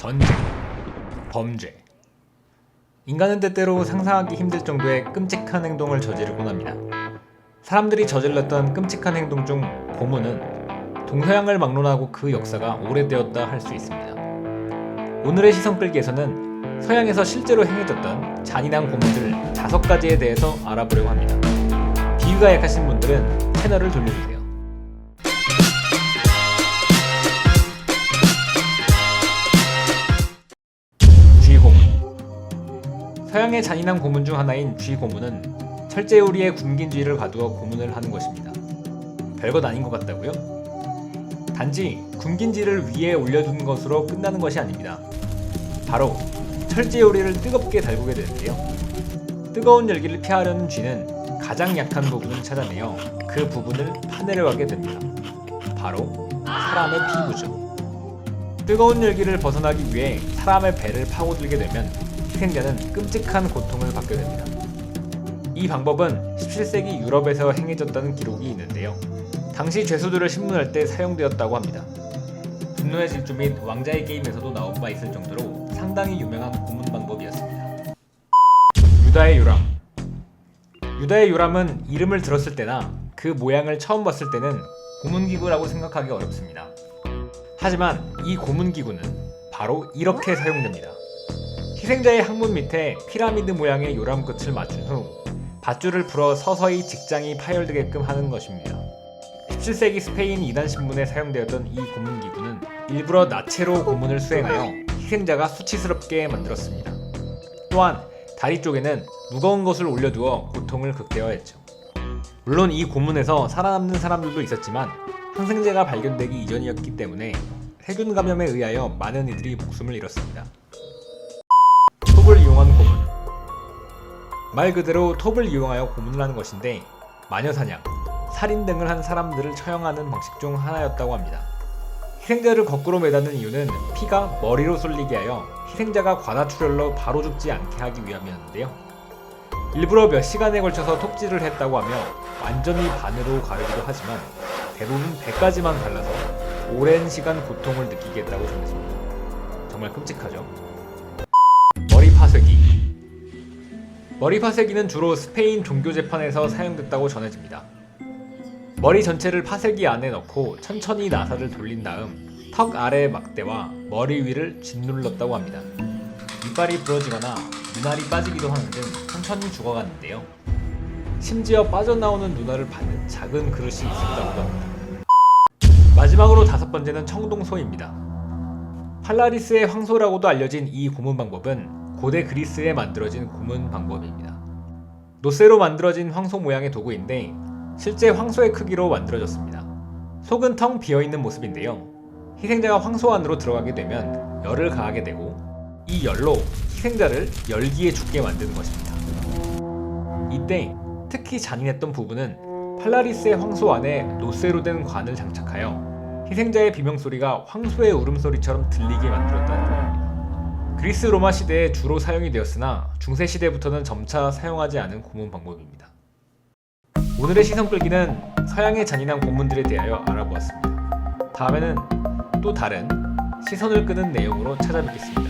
전쟁, 범죄. 인간은 때때로 상상하기 힘들 정도의 끔찍한 행동을 저지르곤 합니다. 사람들이 저질렀던 끔찍한 행동 중 고문은 동서양을 막론하고 그 역사가 오래되었다 할 수 있습니다. 오늘의 시선 끌기에서는 서양에서 실제로 행해졌던 잔인한 고문들 다섯 가지에 대해서 알아보려고 합니다. 비위가 약하신 분들은 채널을 돌려주세요. 서양의 잔인한 고문 중 하나인 쥐 고문은 철제우리의 굶긴 쥐를 가두어 고문을 하는 것입니다. 별것 아닌 것 같다고요? 단지 굶긴 쥐를 위에 올려둔 것으로 끝나는 것이 아닙니다. 바로 철제우리를 뜨겁게 달구게 되는데요. 뜨거운 열기를 피하려는 쥐는 가장 약한 부분을 찾아내어 그 부분을 파내려가게 됩니다. 바로 사람의 피부죠. 뜨거운 열기를 벗어나기 위해 사람의 배를 파고들게 되면 희생자는 끔찍한 고통을 받게 됩니다. 이 방법은 17세기 유럽에서 행해졌다는 기록이 있는데요. 당시 죄수들을 신문할 때 사용되었다고 합니다. 분노의 질주 및 왕자의 게임에서도 나온 바 있을 정도로 상당히 유명한 고문 방법이었습니다. 유다의 요람 유다의 요람은 이름을 들었을 때나 그 모양을 처음 봤을 때는 고문기구라고 생각하기 어렵습니다. 하지만 이 고문기구는 바로 이렇게 사용됩니다. 희생자의 항문 밑에 피라미드 모양의 요람 끝을 맞춘 후 밧줄을 풀어 서서히 직장이 파열되게끔 하는 것입니다. 17세기 스페인 이단 신문에 사용되었던 이 고문 기구는 일부러 나체로 고문을 수행하여 희생자가 수치스럽게 만들었습니다. 또한 다리 쪽에는 무거운 것을 올려두어 고통을 극대화했죠. 물론 이 고문에서 살아남는 사람들도 있었지만 항생제가 발견되기 이전이었기 때문에 세균 감염에 의하여 많은 이들이 목숨을 잃었습니다. 말 그대로 톱을 이용하여 고문을 하는 것인데 마녀 사냥, 살인 등을 한 사람들을 처형하는 방식 중 하나였다고 합니다. 희생자를 거꾸로 매다는 이유는 피가 머리로 쏠리게 하여 희생자가 과다출혈로 바로 죽지 않게 하기 위함이었는데요. 일부러 몇 시간에 걸쳐서 톱질을 했다고 하며 완전히 반으로 가르기도 하지만 대부분 배까지만 갈라서 오랜 시간 고통을 느끼게 했다고 전했습니다. 정말 끔찍하죠. 머리 파쇄기는 주로 스페인 종교 재판에서 사용됐다고 전해집니다. 머리 전체를 파쇄기 안에 넣고 천천히 나사를 돌린 다음 턱 아래 막대와 머리 위를 짓눌렀다고 합니다. 이빨이 부러지거나 눈알이 빠지기도 하는 등 천천히 죽어갔는데요. 심지어 빠져나오는 눈알을 받는 작은 그릇이 있었다고도 합니다. 마지막으로 다섯 번째는 청동소입니다. 팔라리스의 황소라고도 알려진 이 고문 방법은 고대 그리스에 만들어진 고문 방법입니다. 노쇠로 만들어진 황소 모양의 도구인데 실제 황소의 크기로 만들어졌습니다. 속은 텅 비어 있는 모습인데요. 희생자가 황소 안으로 들어가게 되면 열을 가하게 되고 이 열로 희생자를 열기에 죽게 만드는 것입니다. 이때 특히 잔인했던 부분은 팔라리스의 황소 안에 노쇠로 된 관을 장착하여 희생자의 비명소리가 황소의 울음소리처럼 들리게 만들었다는 겁니다. 그리스 로마 시대에 주로 사용이 되었으나 중세 시대부터는 점차 사용하지 않은 고문 방법입니다. 오늘의 시선 끌기는 서양의 잔인한 고문들에 대하여 알아보았습니다. 다음에는 또 다른 시선을 끄는 내용으로 찾아뵙겠습니다.